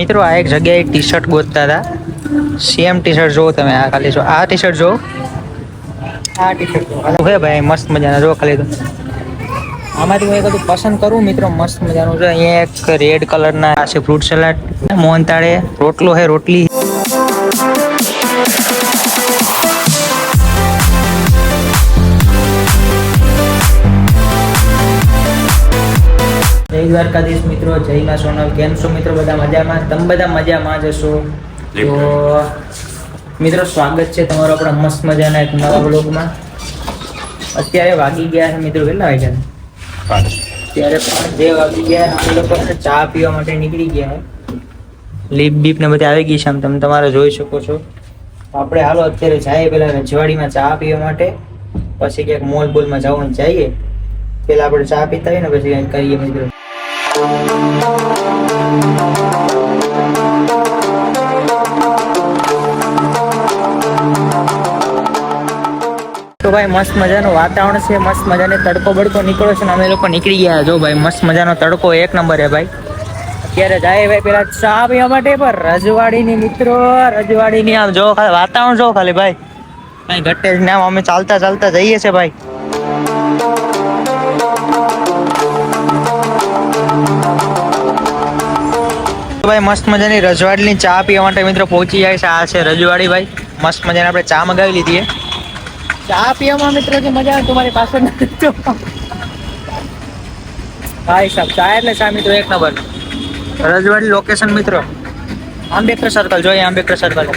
મિત્રો આ એક જગ્યાએ ટી શર્ટ ગોતતા હતા સેમ ટી શર્ટ જોવો તમે આ ખાલી જો. આ ટી શર્ટ જો આ ટી શર્ટ હે ભાઈ મસ્ત મજાના. જો ખાલી તો. આમાંથી હું એક બધું પસંદ કરું મિત્રો મસ્ત મજાનું છે. અહીંયા એક રેડ કલરના આ છે ફ્રૂટ સલાડ મોહનતાળે રોટલો હે રોટલી. જય દ્વારકાધીશ મિત્રો જય માં સોનલ. કેમ છો મિત્રો? બધા મજામાં? તમે બધા મજામાં જ હશો? તો મિત્રો સ્વાગત છે તમારો આપણા મસ્ત મજાના એક નવા બ્લોગમાં અત્યારે વાગી ગયા છે મિત્રો કેટલા વાગ્યા ત્યારે પણ જે વાગી ગયા અમે લોકો ચા પીવા માટે નીકળી ગયા લીપ બીપ ને બધી આવી ગઈ છે આમ. તમે તમારે જોઈ શકો છો. આપણે હાલો અત્યારે જઈએ પેલા રજવાડીમાં ચા પીવા માટે. પછી ક્યાંક મોલ બોલમાં જવાનું જઈએ. પેલા આપણે ચા પીતા હોય ને પછી કરીએ મિત્રો. તો ભાઈ, મસ્ત મજાનું વાતાવરણ છે, મસ્ત મજાને તડકો બડકો નીકળ્યો છે ને અમે લોકો નીકળી ગયા. જો ભાઈ, મસ્ત મજાનો તડકો એક નંબર હે ભાઈ. અત્યારે જાય ભાઈ પેલા ચા પીવા માટે પણ રજવાડીની મિત્રો, રજવાડીની આમ જો ખાલી વાતાવરણ જો ખાલી ભાઈ. કઈ ઘટે જ ના અમે ચાલતા ચાલતા જઈએ છે ભાઈ. ભાઈ મસ્ત મજાની રજવાડીની ચા પીવા માટે મિત્રો પહોંચી જાય છે. આ છે રજવાડી ભાઈ. મસ્ત મજાની આપણે ચા મગાવી લીધી ચા પીવામાં મિત્રો જે મજા આવે? તમારી પાસે નથી ભાઈ સાહેબ ચા એટલે ચા મિત્રો એક નંબર. રજવાડી લોકેશન મિત્રો. આંબેડકર સર્કલ જોઈએ આંબેડકર સર્કલ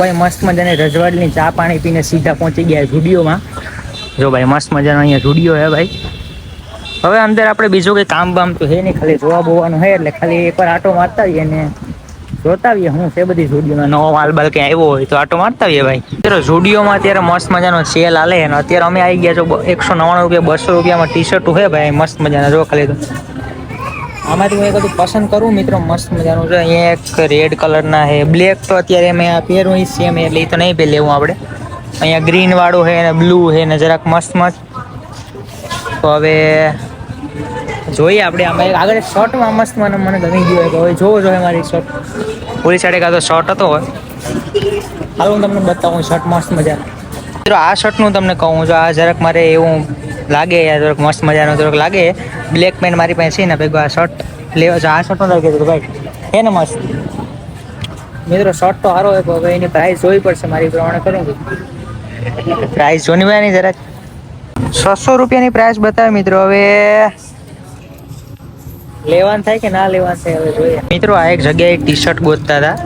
ભાઈ મસ્ત મજાની રજવાડની ચા પાણી પીને સીધા પહોંચી ગયા ઝુડિયોમાં જો ભાઈ મસ્ત મજાનો અહીંયા ઝુડિયો હે ભાઈ. હવે અંદર આપણે બીજું કંઈ કામ બામ તો હે નહીં, ખાલી જોવા બોવાનું હે એટલે ખાલી એકવાર આટો મારતા આવીએ ને જોતા આવીએ હું છે બધી ઝુડિયોમાં નવો માલ બાલ ક્યાં આવ્યો હોય તો આટો મારતા આવીએ ભાઈ. અત્યારે ઝુડિયોમાં અત્યારે મસ્ત મજાનો સેલ હાલે અને અત્યારે અમે આવી ગયા છો એકસો નવ્વાણું રૂપિયા, બસો રૂપિયામાં ટી શર્ટ હે ભાઈ, મસ્ત મજાના. જો ખાલી તો આમાંથી હું એક બધું પસંદ કરું, મિત્રો, મસ્ત મજાનું છે. અહીંયા એક રેડ કલરના છે. બ્લેક તો અત્યારે મેં આ પહેરું સેમ એટલે એ તો નહીં પહેર લેવું આપણે. અહીંયા ગ્રીન વાળું છે ને બ્લુ છે ને જરાક મસ્ત મસ્ત. તો હવે જોઈએ આપણે આમાં એક. આગળ શર્ટમાં મસ્ત મને મને ગમી ગયું હોય હવે જોવો જોઈએ મારી શર્ટ પૂરી સાઈડે કાં તો શર્ટ હતો હોય હાલ, હું તમને બતાવું શર્ટ મસ્ત મજા મિત્રો, આ શર્ટનું તમને કહું જો આ જરાક મારે એવું લાગે યાર થોડોક મસ્ત મજાનો થોડોક લાગે. બ્લેક પેન્ટ મારી પાસે છે ને ભેગો આ શર્ટ લેવા છે. આ શર્ટનો લાગે તો ભાઈ હે ને મસ્ત. મિત્રો શર્ટ તો સારો હોય હવે એની પ્રાઇસ જોવી પડશે, મારી પ્રમાણે કરું પ્રાઇસ જોની ભાઈ નહીં જરાક. છસો રૂપિયાની પ્રાઇસ બતાવે, મિત્રો, હવે. લેવાનું થાય કે ના લેવાનું થાય, હવે જોઈએ. મિત્રો, આ એક જગ્યાએ ટી શર્ટ ગોતતા હતા.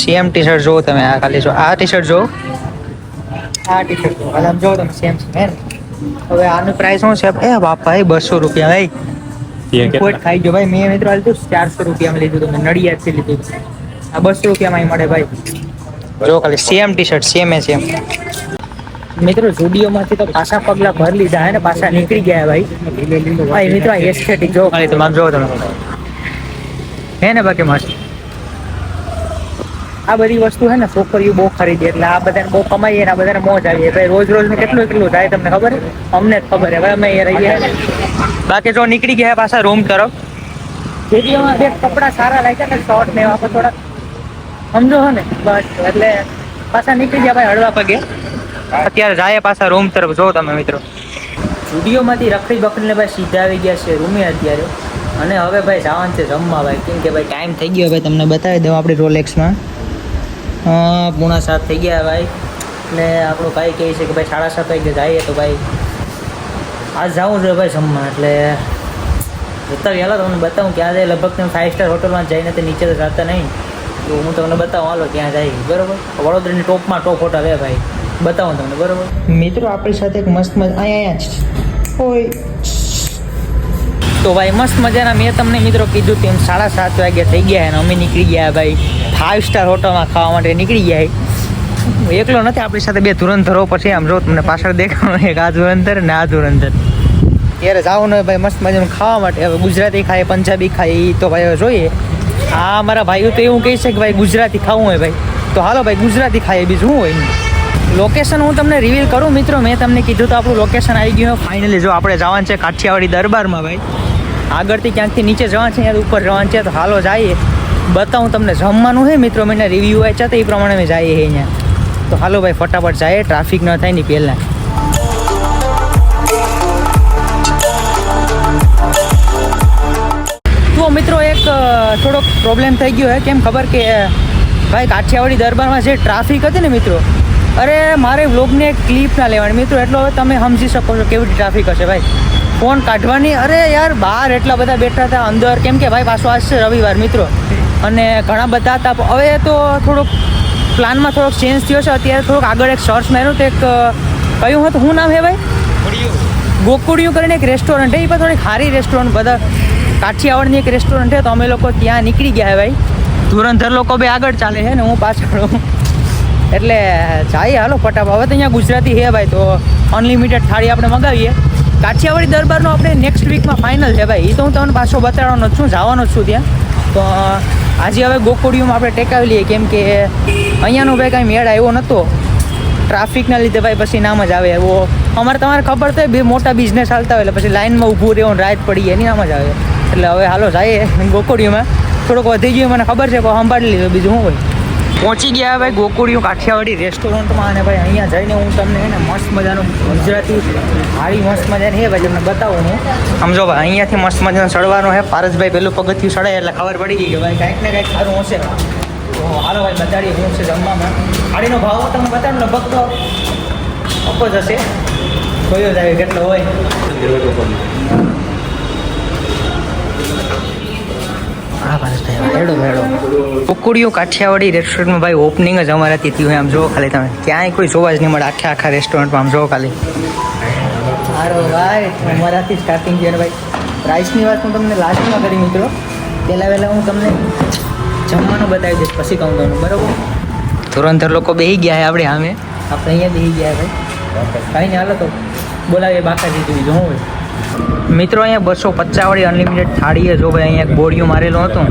સેમ ટી શર્ટ જોવો તમે, આ ખાલી જો આ ટી શર્ટ જોવો. આ ટી શર્ટ જો આમ જો તમે સેમ છે ને હવે આનું પ્રાઇસ શું છે? એ બાપા એ બસો રૂપિયા ભાઈ કોઈ ખાઈ ગયો ભાઈ? મેં મિત્રો લીધું ચારસો રૂપિયામાં લીધું તમે નડિયાદથી લીધું આ બસો રૂપિયામાં મળે ભાઈ. જો ખાલી સેમ ટી શર્ટ સેમ એ સેમ મિત્રો ઝુડિયોમાંથી તો પાછા પગલા ભર લીધા હે ને પાછા નીકળી ગયા ભાઈ. ભાઈ મિત્રો એસ્થેટિક જો ખાલી તમે જો તમે. હે ને બાકી મસ્ત. આ બધી વસ્તુ હે ને છોકરીઓ બહુ ખરીદી એટલે આ બધાને બહુ કમાઈએ ને આ બધાને મોજ આવીએ ભાઈ રોજ રોજ ને કેટલું કેટલું થાય તમને ખબર? છે? અમને જ ખબર છે. ભાઈ અમે અહીંયા રહીએ. બાકી જો નીકળી ગયા પાછા રૂમ તરફ. જેડીઓમાં બે કપડા સારા લાગ્યા ને શોર્ટ ને એવા થોડા. સમજો હો ને? બસ, એટલે પાછા નીકળી ગયા ભાઈ હળવા પગે. અત્યારે જાય પાછા રૂમ તરફ. જો તમે મિત્રો. સ્ટુડિયોમાંથી રખડી બકડીને ભાઈ સીધા આવી ગયા છે રૂમે અત્યારે. અને હવે ભાઈ જવાનું છે જમવા ભાઈ. કેમ કે ભાઈ ટાઈમ થઈ ગયો. ભાઈ તમને બતાવી દઉં આપણી રોલેક્સમાં પૂણા સાત થઈ ગયા ભાઈ. એટલે આપણો ભાઈ કહે છે કે ભાઈ સાડા સાત વાગે જઈએ તો ભાઈ આજ જવું જોઈએ ભાઈ જમવા. એટલે જતા વહેલા તમને બતાવું કે આજે લગભગ તમે ફાઇવ સ્ટાર હોટલમાં જઈને તો નીચે તો જતા નહીં. તો હું તમને બતાવું હાલો ત્યાં જાય બરાબર? વડોદરાની ટોપમાં ટોપ હોટલ હે ભાઈ. બતાવું તમને બરાબર? મિત્રો આપણી સાથે એક મસ્ત મજા અહીંયા અહીંયા જ ઓય તો ભાઈ મસ્ત મજાના. મેં તમને મિત્રો કીધું તેમ સાડા સાત વાગ્યા થઈ ગયા અને અમે નીકળી ગયા ભાઈ. ફાઇવ સ્ટાર હોટલમાં ખાવા માટે નીકળી ગયા એકલો નથી, આપણી સાથે બે ધુરંધરો પછી આમ જો તમને પાછળ દેખાણું, એક આ ધુરંધર ને આ ધુરંધર. ત્યારે જવાનું હોય ભાઈ મસ્ત મજાનું ખાવા માટે. હવે ગુજરાતી ખાય, પંજાબી ખાય તો ભાઈ હવે જોઈએ. આ મારા ભાઈઓ તો એવું કહે છે કે ભાઈ ગુજરાતી ખાવું હોય ભાઈ. તો હાલો ભાઈ, ગુજરાતી ખાઈએ બીજું શું હોય લોકેશન હું તમને રિવીલ કરું મિત્રો. મેં તમને કીધું તો આપણું લોકેશન આવી ગયું ફાઇનલી જો આપણે જવાનું છે કાઠિયાવાડી દરબારમાં ભાઈ. આગળથી ક્યાંકથી નીચે જવાનું છે, અહીંયા ઉપર જવાનું છે, તો હાલો જઈએ. બતાવું તમને, જમવાનું છે મિત્રો મને રિવ્યૂ વાંચ્યા તો એ પ્રમાણે અમે જઈએ અહીંયા. તો હાલો ભાઈ, ફટાફટ જાય ટ્રાફિક ન થાય ને પહેલાં. તો મિત્રો, એક થોડોક પ્રોબ્લેમ થઈ ગયો છે કેમ ખબર કે ભાઈ, કાઠિયાવાડી દરબારમાં જે ટ્રાફિક હતી ને મિત્રો, અરે, મારે વ્લોગની ક્લિપ ના લેવાની. મિત્રો, એટલો હવે તમે સમજી શકો છો કેવી ટ્રાફિક હશે, ભાઈ. ફોન કાઢવાની? અરે યાર બહાર એટલા બધા બેઠા હતા અંદર. કેમ કે ભાઈ પાછો આજ છે રવિવાર મિત્રો. અને ઘણા બધા હતા. હવે તો થોડુંક પ્લાનમાં થોડોક ચેન્જ થયો છે. અત્યારે થોડુંક આગળ એક સર્ચ માર્યું તો એક કયું હતું? શું નામ હે ભાઈ? ગોકુડિયું કરીને એક રેસ્ટોરન્ટ છે એ પણ થોડીક સારી રેસ્ટોરન્ટ બધા કાઠિયાવાડની એક રેસ્ટોરન્ટ છે તો અમે લોકો ત્યાં નીકળી ગયા છે ભાઈ. ધુરંધર લોકો બે આગળ ચાલે છે ને હું પાછળ એટલે જાય હાલો ફટાફટ. હવે તો અહીંયા ગુજરાતી છે ભાઈ તો અનલિમિટેડ થાળી આપણે મગાવીએ. કાઠિયાવાડી દરબારનો આપણે નેક્સ્ટ વીકમાં ફાઇનલ છે ભાઈ એ તો હું તમને પાછો બતાવવાનો છું, જવાનો જ છું ત્યાં. તો આજે હવે ગોકુડિયુંમાં આપણે ટેકાવી લઈએ કેમ કે અહીંયાનો ભાઈ કાંઈ મેળ આવ્યો નહોતો ટ્રાફિકના લીધે ભાઈ પછી નામ જ આવે. એવો અમારે તમારે ખબર તો બે મોટા બિઝનેસ ચાલતા હોય, એટલે પછી લાઇનમાં ઊભું રહેવું રાત પડી, એની નામ જ આવે. એટલે હવે હાલો, જઈએ ગોકુડિયુંમાં થોડુંક વધી ગયું, મને ખબર છે, પણ સંભાળી લીધું, બીજું શું હોય? પહોંચી ગયા ભાઈ ગોકુળિયું કાઠિયાવાડી રેસ્ટોરન્ટમાં અને ભાઈ અહીંયા જઈને હું તમને એને ને મસ્ત મજાનું ગુજરાતી થાળી મસ્ત મજાની હે ભાઈ તમને બતાવું હું. સમજો ભાઈ અહીંયાથી મસ્ત મજાનું ચડવાનું હે. પારસભાઈ પેલું પગથિયું ચડાય એટલે ખબર પડી ગઈ કે ભાઈ કાંઈક ને કાંઈક સારું હશે. હાલો ભાઈ, બતાડીએ શું છે જમવામાં. થાળીનો ભાવ હું તમને બતાડું લગભગ તો અપો જ હશે. જોયો જ આવે, કેટલો હોય. હા પારસભાઈ હેડો હેડો કાઠિયાવાડી રેસ્ટોરન્ટમાં ભાઈ ઓપનિંગ જ અમારાથી થયું હોય આમ જોવો ખાલી તમે. ક્યાંય કોઈ જોવા જ નહીં મળે આખા આખા રેસ્ટોરન્ટમાં આમ જોવો ખાલી. સારો ભાઈ અમારાથી સ્ટાર્ટિંગ છે ભાઈ. પ્રાઇસની વાત હું તમને લાસ્ટમાં કરી મિત્રો. પહેલાં વહેલાં હું તમને જમવાનું બતાવી દઈશ પછી કહું તમને બરાબર? ધોરંધર લોકો બેસી ગયા આપણે સામે. આપણે અહીંયા બેસી ગયા ભાઈ. કાંઈ નહીં હાલો તો બોલાવીએ બાકાજી જેવી જોવું હોય મિત્રો, અહીંયા બસો પચાસવાળી અનલિમિટેડ થાળી છે જો ભાઈ અહીંયા બોર્ડિયું મારેલું હતું.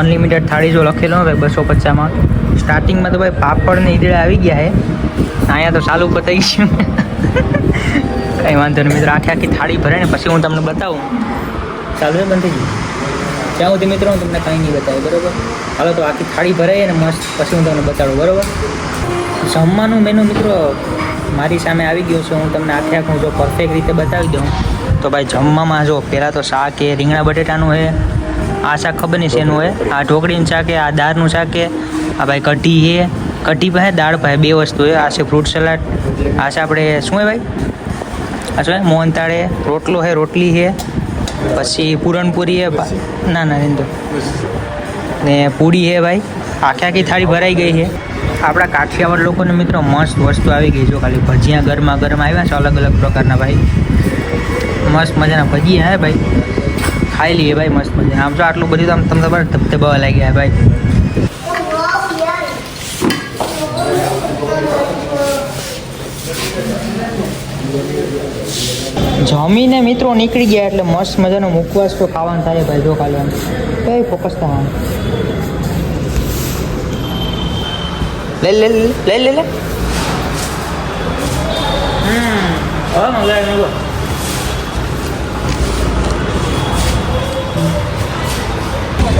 અનલિમિટેડ થાળી જો લખેલું ભાઈ બસો પચાસમાં. સ્ટાર્ટિંગમાં તો ભાઈ પાપડ ને ઈદડા આવી ગયા છે અહીંયા તો ચાલુ બતાવી ગયું. કંઈ વાંધો નહીં મિત્રો, આખી આખી થાળી ભરે ને પછી હું તમને બતાવું. ચાલુ બંધ થઈ ત્યાં સુધી મિત્રો હું તમને કાંઈ નહીં બતાવું, બરાબર? હાલો તો આખી થાળી ભરાય ને મસ્ત પછી હું તમને બતાડું, બરાબર? જમવાનું મેનુ મિત્રો, મારી સામે આવી ગયું છે, હું તમને આખે આખું જો પરફેક્ટ રીતે બતાવી દઉં. તો ભાઈ જમવામાં જો પહેલાં તો શાક એ રીંગણા બટેટાનું છે આ શાક ખબર નહીં શેનું હોય આ ઢોકળીનું શાક છે આ દાળનું શાક છે આ ભાઈ કઢી છે કઢી પાસે દાળ પાસે બે વસ્તુ છે આ છે ફ્રૂટ સલાડ, આ છે આપણે, શું હે ભાઈ? આ શું મોહનતાળ છે રોટલો છે રોટલી છે પછી પૂરણપૂરી ભા- ના ના તો. ને પૂરી છે ભાઈ, આખી આખી થાળી ભરાઈ ગઈ છે આપણા કાઠિયાવાડ લોકોને મિત્રો મસ્ત વસ્તુ આવી ગઈ જો ખાલી. ભજીયા ગરમા ગરમ આવ્યા છે અલગ અલગ પ્રકારના ભાઈ. મસ્ત મજાના ભજીયા હે ભાઈ. ખાઈ લઈએ ભાઈ મસ્ત મજા આમ તો આટલું બધું આમ તમને ખબર ધબધબાવા લાગ્યા ભાઈ. જમીને મિત્રો નીકળી ગયા એટલે મસ્ત મજાનો મુખવાસ તો ખાવાનું થાય ભાઈ, જો કાલે કઈ ફોકસ થવાનું લે લે લે લે લે લે. હમ, હવે મજા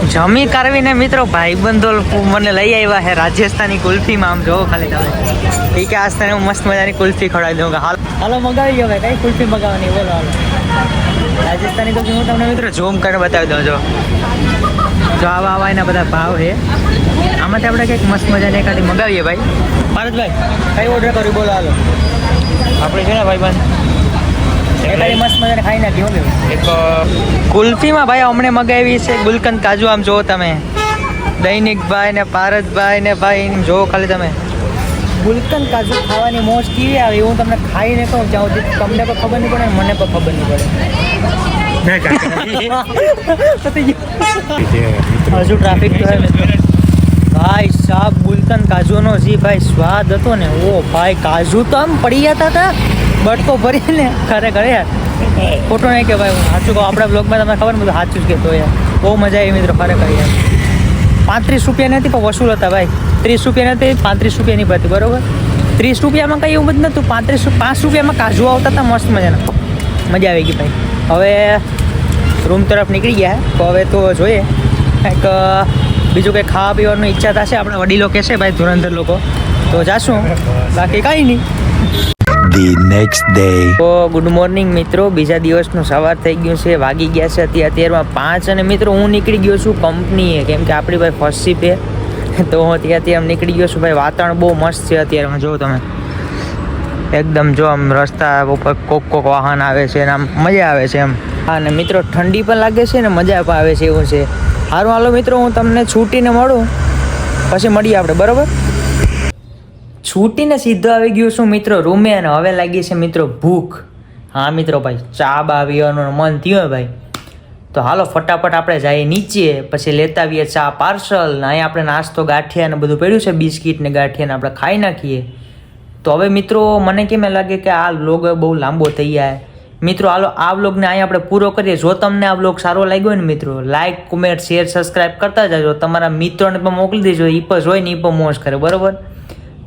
જમી કરવીને મિત્રો ભાઈબંધો મને લઈ આવ્યા છે રાજસ્થાની કુલ્ફીમાં. આમ જોવો ખાલી તમે. ઠીક આજ તને હું મસ્ત મજાની કુલ્ફી ખવડાવી દઉં. હાલ, હાલો, મગાવી ગયો કઈ કુલ્ફી મગાવવાની? બોલો, હાલો. રાજસ્થાની કુલ્ફી હું તમને મિત્રો ઝૂમ કરીને બતાવી દઉં, જો. જો આવા આવા એના બધા ભાવ છે. આમાંથી આપણે કંઈક મસ્ત મજાની એકાદી મગાવીએ ભાઈ. ભારતભાઈ, કઈ ઓર્ડર કર્યું? બોલો, હાલો. આપણે છે ને ભાઈ બંધ એકાદી મસ્ત મજાને ખાઈ નાખી હું એક કુલ્ફીમાં ભાઈ અમને મગાવી છે ગુલકંદ કાજુ આમ જો તમે. દૈનિક ભાઈ ને પારસભાઈ ને ભાઈ જો ખાલી તમે. ગુલકંદ કાજુ ખાવાની મોજ કેવી આવે હું તમને ખાઈને કહું જાઉં છું તમને પણ ખબર નહીં પડે મને પણ ખબર નહીં પડે. હજુ ટ્રાફિક તો હે ભાઈ સાહેબ ગુલકંદ કાજુનો જે ભાઈ સ્વાદ હતો ને ઓ ભાઈ કાજુ તો આમ પડી જતા હતા. બટકો ખરે ખરેખર યાર. ખોટો નહીં કે ભાઈ હું સાચું કહું. આપણા બ્લોગમાં તમને ખબર બધું સાચું જ કહેતો યાર. બહુ મજા આવી મિત્રો, ખરેખર યાર. પાંત્રીસ રૂપિયા નથી પણ વસૂલ હતા ભાઈ. ત્રીસ રૂપિયા નથી પાંત્રીસ રૂપિયાની પડતી બરોબર? ત્રીસ રૂપિયામાં કંઈ એવું બધું નહોતું. પાંત્રીસ પાંચ રૂપિયામાં કાજુ આવતા હતા, મસ્ત મજાના. મજા આવી ગઈ ભાઈ. હવે રૂમ તરફ નીકળી ગયા. તો હવે તો જોઈએ. કંઈક બીજું કંઈ ખાવા પીવાનું ઈચ્છા થશે? આપણા વડીલો કહેશે, ભાઈ ધુરંધર લોકો. તો જાશું. બાકી કાંઈ નહીં. The next day. તો ગુડ મોર્નિંગ મિત્રો, બીજા દિવસનું સવાર થઈ ગયું છે, વાગી ગયા છે અત્યારે, અત્યારમાં પાંચ અને મિત્રો હું નીકળી ગયો છું કંપનીએ કેમ કે આપણી ભાઈ ફર્સ્ટ શિપે તો હું અત્યારે આમ નીકળી ગયો છું, ભાઈ વાતાવરણ બહુ મસ્ત છે અત્યારમાં જો તમે. એકદમ જો આમ રસ્તા ઉપર કોક કોક વાહન આવે છે અને આમ મજા આવે છે એમ. હા, અને મિત્રો ઠંડી પણ લાગે છે ને મજા પણ આવે છે એવું છે. સારું હાલો મિત્રો, હું તમને છૂટીને મળું. પછી મળીએ આપણે, બરાબર? છૂટીને સીધો આવી ગયો છું મિત્રો, રૂમે અને હવે લાગી છે મિત્રો ભૂખ. હા મિત્રો ભાઈ, ચા બા પીવાનું મન થયું ભાઈ. તો હાલો ફટાફટ આપણે જઈએ નીચે, પછી લેતા આવીએ ચા પાર્સલ, ને અહીંયા આપણે નાસ્તો, ગાંઠિયા ને બધું પડ્યું છે, બિસ્કિટ ને ગાંઠિયાને આપણે ખાઈ નાખીએ. તો હવે મિત્રો, મને કેમ લાગે કે આ લોગ બહુ લાંબો થઈ જાય મિત્રો, હાલો આ વ્લોગને અહીંયા આપણે પૂરો કરીએ. જો તમને આ વ્લોગ સારો લાગ્યો ને મિત્રો લાઇક કોમેન્ટ શેર સબસ્ક્રાઇબ કરતા જજો. તમારા મિત્રોને પણ મોકલી દેજો એ પણ જોઈ ને એ પણ મોજ કરે, બરોબર?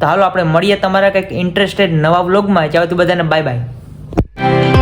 તો હાલો આપણે મળીએ તમારા કંઈક ઇન્ટરેસ્ટેડ નવા વ્લોગમાં તો બધાને બાય બાય